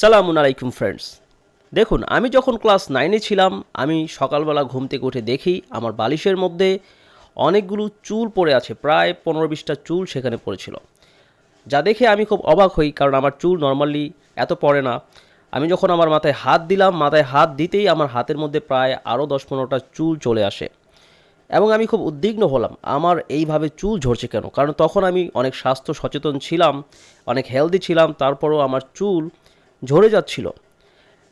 সালামুন আলাইকুম ফ্রেন্ডস। দেখুন, আমি যখন ক্লাস নাইনে ছিলাম, আমি সকালবেলা ঘুম থেকে উঠে দেখি আমার বালিশের মধ্যে অনেকগুলো চুল পড়ে আছে, প্রায় পনেরো বিশটা চুল সেখানে পড়েছিল। যা দেখে আমি খুব অবাক হই, কারণ আমার চুল নর্মালি এত পড়ে না। আমি যখন আমার মাথায় হাত দিলাম, মাথায় হাত দিতেই আমার হাতের মধ্যে প্রায় আরও দশ পনেরোটা চুল চলে আসে। এবং আমি খুব উদ্বিগ্ন হলাম, আমার এইভাবে চুল ঝরছে কেন? কারণ তখন আমি অনেক স্বাস্থ্য সচেতন ছিলাম, অনেক হেলদি ছিলাম, তারপরও আমার চুল ঝরে যাচ্ছিল।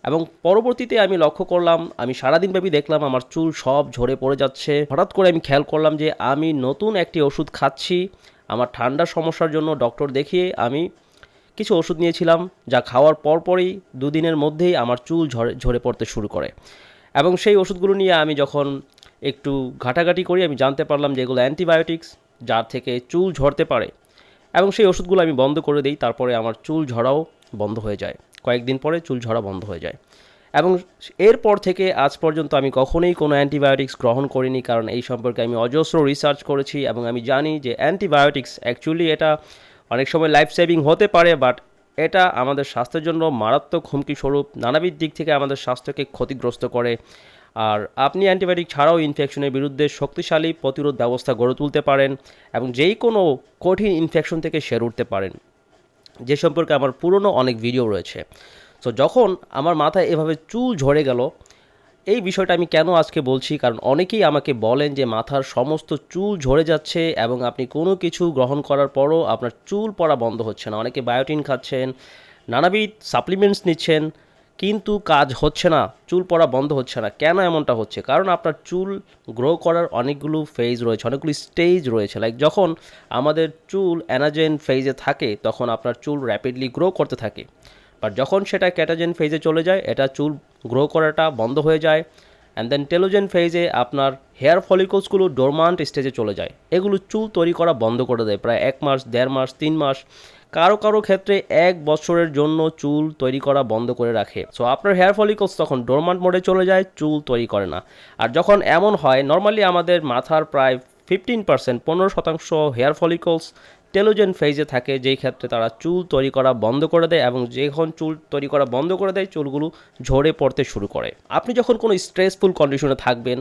এবং পরবর্তীতে আমি লক্ষ্য করলাম, আমি সারাদিনব্যাপী দেখলাম আমার চুল সব ঝরে পড়ে যাচ্ছে। হঠাৎ করে আমি খেয়াল করলাম যে আমি নতুন একটি ওষুধ খাচ্ছি। আমার ঠান্ডার সমস্যার জন্য ডক্টর দেখিয়ে আমি কিছু ওষুধ নিয়েছিলাম, যা খাওয়ার পরপরই দুদিনের মধ্যেই আমার চুল ঝরে ঝরে পড়তে শুরু করে। এবং সেই ওষুধগুলো নিয়ে আমি যখন একটু ঘাটাঘাটি করি, আমি জানতে পারলাম যে এগুলো অ্যান্টিবায়োটিক্স, যার থেকে চুল ঝরতে পারে। এবং সেই ওষুধগুলো আমি বন্ধ করে দিই, তারপরে আমার চুল ঝরাও বন্ধ হয়ে যায়। কয়েকদিন পরে চুল ঝরা বন্ধ হয়ে যায়। এবং এরপর থেকে আজ পর্যন্ত আমি কখনোই কোনো অ্যান্টিবায়োটিক্স গ্রহণ করিনি, কারণ এই সম্পর্কে আমি অজস্র রিসার্চ করেছি এবং আমি জানি যে অ্যান্টিবায়োটিক্স অ্যাকচুয়ালি এটা অনেক সময় লাইফ সেভিং হতে পারে বাট এটা আমাদের স্বাস্থ্যের জন্য মারাত্মক হুমকি স্বরূপ নানাবিধ দিক থেকে আমাদের স্বাস্থ্যকে ক্ষতিগ্রস্ত করে। আর আপনি অ্যান্টিবায়োটিক ছাড়াও ইনফেকশনের বিরুদ্ধে শক্তিশালী প্রতিরোধ ব্যবস্থা গড়ে তুলতে পারেন এবং যেই কোনো কঠিন ইনফেকশন থেকে সেরে উঠতে পারেন। যে সম্পর্কে আমার পুরনো অনেক ভিডিও রয়েছে। সো যখন আমার মাথায় এভাবে চুল ঝরে গেল, এই বিষয়টা আমি কেন আজকে বলছি? কারণ অনেকেই আমাকে বলেন যে মাথার সমস্ত চুল ঝরে যাচ্ছে এবং আপনি কোনো কিছু গ্রহণ করার পরও আপনার চুল পড়া বন্ধ হচ্ছে না। অনেকে বায়োটিন খাচ্ছেন, নানাবিধ সাপ্লিমেন্টস নিচ্ছেন। কিন্তু কাজ হচ্ছে না, চুল পড়া বন্ধ হচ্ছে না। কেন এমনটা হচ্ছে? কারণ আপনার চুল গ্রো করার অনেকগুলো ফেজ রয়েছে, অনেকগুলো স্টেজ রয়েছে। লাইক যখন আমাদের চুল অ্যানাজেন ফেজে থাকে, তখন আপনার চুল র্যাপিডলি গ্রো করতে থাকে। বাট যখন সেটা ক্যাটাজেন ফেজে চলে যায়, এটা চুল গ্রো করাটা বন্ধ হয়ে যায়। অ্যান্ড দেন টেলোজেন ফেজে আপনার হেয়ার ফলিকলসগুলো ডোরমান্ট স্টেজে চলে যায়। এগুলো চুল তৈরি করা বন্ধ করে দেয়, প্রায় এক মাস, দেড় মাস, তিন মাস। কারও কারও ক্ষেত্রে এক বছরের জন্য চুল তৈরি করা বন্ধ করে রাখে। সো আপনার হেয়ার ফলিকলস তখন ডোরমান্ট মোডে চলে যায়, চুল তৈরি করে না। আর যখন এমন হয় নর্মালি আমাদের মাথার প্রায় ফিফটিন পার্সেন্ট পনেরো শতাংশ হেয়ার ফলিকলস টেলোজেন ফেজে থাকে, যেই ক্ষেত্রে তারা চুল তৈরি করা বন্ধ করে দেয় এবং যখন চুল তৈরি করা বন্ধ করে দেয়, চুলগুলো ঝরে পড়তে শুরু করে। আপনি যখন কোনো স্ট্রেসফুল কন্ডিশনে থাকবেন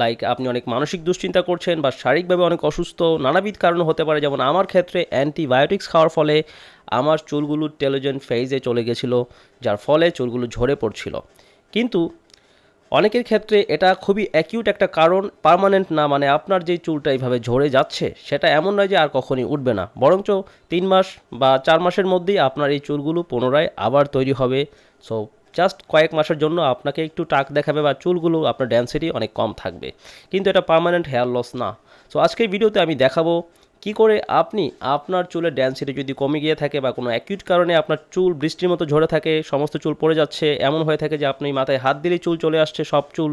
লাইক আপনি অনেক মানসিক দুশ্চিন্তা করছেন বা শারীরিকভাবে অনেক অসুস্থ, নানাবিধ কারণ হতে পারে। যেমন আমার ক্ষেত্রে অ্যান্টিবায়োটিক্স খাওয়ার ফলে আমার চুলগুলো টেলোজেন ফেজে চলে গেছিল, যার ফলে চুলগুলো ঝরে পড়ছিল। কিন্তু অনেকের ক্ষেত্রে এটা খুবই অ্যাকিউট একটা কারণ পার্মানেন্ট না মানে আপনার যেই চুলটা এইভাবে ঝরে যাচ্ছে, সেটা এমন নয় যে আর কখনই উঠবে না। বরঞ্চ তিন মাস বা চার মাসের মধ্যেই আপনার এই চুলগুলো পুনরায় আবার তৈরি হবে। সো জাস্ট কয়েক মাসের জন্য আপনাকে একটু টাক দেখাবে বা চুলগুলো আপনার ডেন্সিটি অনেক কম থাকবে। কিন্তু এটা পার্মানেন্ট হেয়ার লস না। সো আজকের ভিডিওতে আমি দেখাবো কি করে আপনি আপনার চুলের ডেন্সিটি যদি কমে গিয়ে থাকে বা কোনো অ্যাকিউট কারণে আপনার চুল বৃষ্টির মতো ঝরে থাকে, সমস্ত চুল পড়ে যাচ্ছে, এমন হয়ে থাকে যে আপনি মাথায় হাত দিলেই চুল চলে আসছে, সব চুল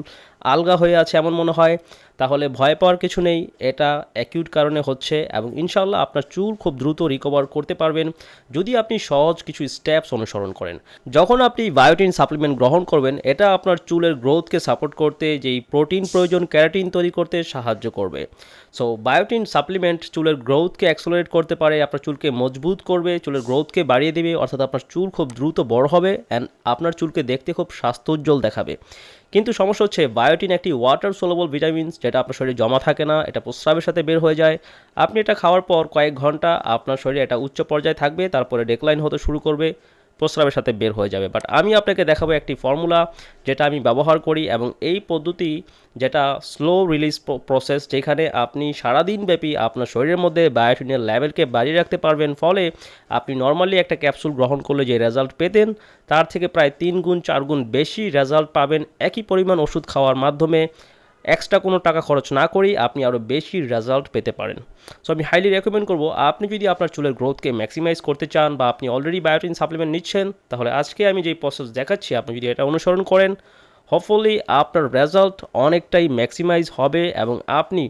আলগা হয়ে আছে এমন মনে হয়। তাহলে ভয় পাওয়ার কিছু নেই। এটা অ্যাকিউট কারণে হচ্ছে এবং ইনশাল্লাহ আপনার চুল খুব দ্রুত রিকভার করতে পারবেন যদি আপনি সহজ কিছু স্টেপস অনুসরণ করেন। যখন আপনি বায়োটিন সাপ্লিমেন্ট গ্রহণ করবেন, এটা আপনার চুলের গ্রোথকে সাপোর্ট করতে, যেই প্রোটিন প্রয়োজন, ক্যারাটিন তৈরি করতে সাহায্য করবে। সো বায়োটিন সাপ্লিমেন্ট চুলের গ্রোথকে অ্যাক্সেলারেট করতে পারে, আপনার চুলকে মজবুত করবে, চুলের গ্রোথকে বাড়িয়ে দেবে, অর্থাৎ আপনার চুল খুব দ্রুত বড় হবে অ্যান্ড আপনার চুলকে দেখতে খুব স্বাস্থ্যোজ্জ্বল দেখাবে। কিন্তু সমস্যা হচ্ছে বায়োটিন একটি ওয়াটার সোলেবল ভিটামিন যেটা আপনার শরীরে জমা থাকে না, এটা প্রস্রাবের সাথে বের হয়ে যায়। আপনি এটা খাওয়ার পর কয়েক ঘণ্টা আপনার শরীরে এটা উচ্চ পর্যায়ে থাকবে, তারপরে ডেকলাইন হতে শুরু করবে। প্রস্রাবের সাথে বের হয়ে যাবে। বাট আমি আপনাকে দেখাবো একটি ফর্মুলা যেটা আমি ব্যবহার করি এবং এই পদ্ধতি যেটা স্লো রিলিজ প্রসেস যেখানে আপনি সারাদিন ব্যাপী আপনার শরীরের মধ্যে বায়োটিনের লেভেলকে বাড়িয়ে রাখতে পারবেন। ফলে আপনি নর্মালি একটা ক্যাপসুল গ্রহণ করলে যে রেজাল্ট পেতেন, তার থেকে প্রায় তিন গুণ, চার গুণ বেশি রেজাল্ট পাবেন। একই পরিমাণ ওষুধ খাওয়ার মাধ্যমে এক্সট্রা কোনো টাকা খরচ না করেই আপনি আরও বেশি রেজাল্ট পেতে পারেন। সো আমি হাইলি রেকমেন্ড করব, আপনি যদি আপনার চুলের গ্রোথকে ম্যাক্সিমাইজ করতে চান বা আপনি অলরেডি বায়োটিন সাপ্লিমেন্ট নিচ্ছেন, তাহলে আজকে আমি যেই প্রসেস দেখাচ্ছি, আপনি যদি এটা অনুসরণ করেন হোপফুলি আপনার রেজাল্ট অনেকটাই ম্যাক্সিমাইজ হবে এবং আপনি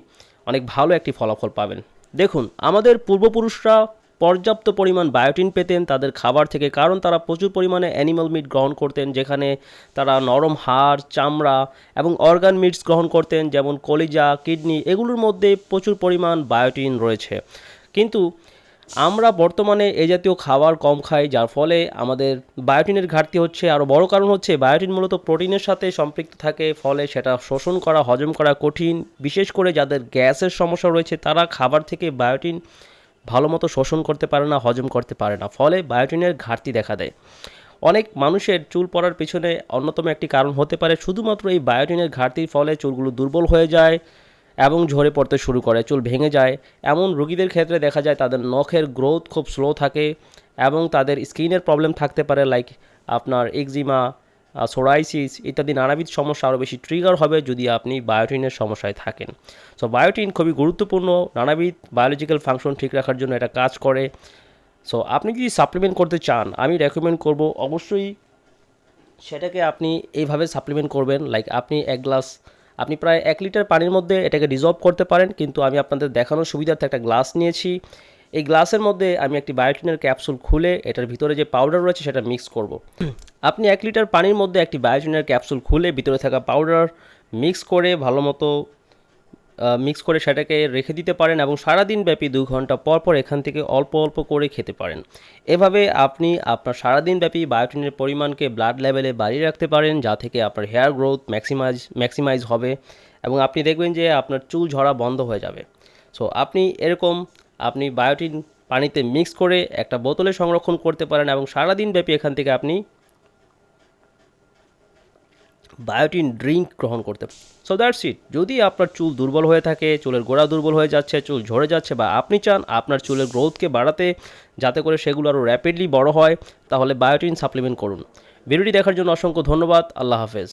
অনেক ভালো একটি ফলাফল পাবেন। দেখুন, আমাদের পূর্বপুরুষরা পর্যাপ্ত পরিমাণ বায়োটিন পেতেন তাদের খাবার থেকে, কারণ তারা প্রচুর পরিমাণে অ্যানিমাল মিট গ্রহণ করতেন, যেখানে তারা নরম হাড়, চামড়া এবং অর্গান মিটস গ্রহণ করতেন, যেমন কলিজা, কিডনি, এগুলোর মধ্যে প্রচুর পরিমাণ বায়োটিন রয়েছে। কিন্তু আমরা বর্তমানে এই জাতীয় খাবার কম খাই, যার ফলে আমাদের বায়োটিনের ঘাটতি হচ্ছে। আরও বড় কারণ হচ্ছে, বায়োটিন মূলত প্রোটিনের সাথে সম্পৃক্ত থাকে, ফলে সেটা শোষণ করা, হজম করা কঠিন। বিশেষ করে যাদের গ্যাসের সমস্যা রয়েছে, তারা খাবার থেকে বায়োটিন ভালো মতো শোষণ করতে পারে না, হজম করতে পারে না। ফলে বায়োটিনের ঘাটতি দেখা দেয়। অনেক মানুষের চুল পড়ার পিছনে অন্যতম একটি কারণ হতে পারে শুধুমাত্র এই বায়োটিনের ঘাটতির ফলে চুলগুলো দুর্বল হয়ে যায় এবং ঝরে পড়তে শুরু করে, চুল ভেঙে যায়। এমন রোগীদের ক্ষেত্রে দেখা যায় তাদের নখের গ্রোথ খুব স্লো থাকে এবং তাদের স্কিনের প্রবলেম থাকতে পারে লাইক আপনার এক্সিমা সোরাইসিস ইত্যাদি নানাবিধ সমস্যা আরও বেশি ট্রিগার হবে যদি আপনি বায়োটিনের সমস্যায় থাকেন। সো বায়োটিন খুবই গুরুত্বপূর্ণ, নানাবিধ বায়োলজিক্যাল ফাংশন ঠিক রাখার জন্য এটা কাজ করে। সো আপনি যদি সাপ্লিমেন্ট করতে চান, আমি রেকমেন্ড করব অবশ্যই সেটাকে আপনি এইভাবে সাপ্লিমেন্ট করবেন। লাইক আপনি এক গ্লাস আপনি প্রায় এক লিটার পানির মধ্যে এটাকে ডিজলভ করতে পারেন। কিন্তু আমি আপনাদের দেখানোর সুবিধার্থে একটা গ্লাস নিয়েছি। এই গ্লাসের মধ্যে আমি একটি বায়োটিনের ক্যাপসুল খুলে এটার ভিতরে যে পাউডার রয়েছে সেটা মিক্স করব। আপনি এক লিটার পানির মধ্যে একটি বায়োটিনের ক্যাপসুল খুলে ভিতরে থাকা পাউডার মিক্স করে ভালো মতো মিক্স করে সেটাকে রেখে দিতে পারেন এবং সারাদিন ব্যাপী দু ঘণ্টা পর পর এখান থেকে অল্প অল্প করে খেতে পারেন এভাবে আপনি আপনার সারাদিন ব্যাপী বায়োটিনের পরিমাণকে ব্লাড লেভেলে বাড়িয়ে রাখতে পারেন যা থেকে আপনার হেয়ার গ্রোথ ম্যাক্সিমাইজ ম্যাক্সিমাইজ হবে এবং আপনি দেখবেন যে আপনার চুল ঝরা বন্ধ হয়ে যাবে সো আপনি এরকম আপনি বায়োটিন পানিতে মিক্স করে একটা বোতলে সংরক্ষণ করতে পারেন এবং সারাদিন ব্যাপী এখান থেকে আপনি বায়োটিন ড্রিঙ্ক গ্রহণ করতে সো দ্যাটস ইট যদি আপনার চুল দুর্বল হয়ে থাকে, চুলের গোড়া দুর্বল হয়ে যাচ্ছে, চুল ঝরে যাচ্ছে বা আপনি চান আপনার চুলের গ্রোথকে বাড়াতে যাতে করে সেগুলো আরও র্যাপিডলি বড় হয়, তাহলে বায়োটিন সাপ্লিমেন্ট করুন। ভিডিওটি দেখার জন্য অসংখ্য ধন্যবাদ। আল্লাহ হাফেজ।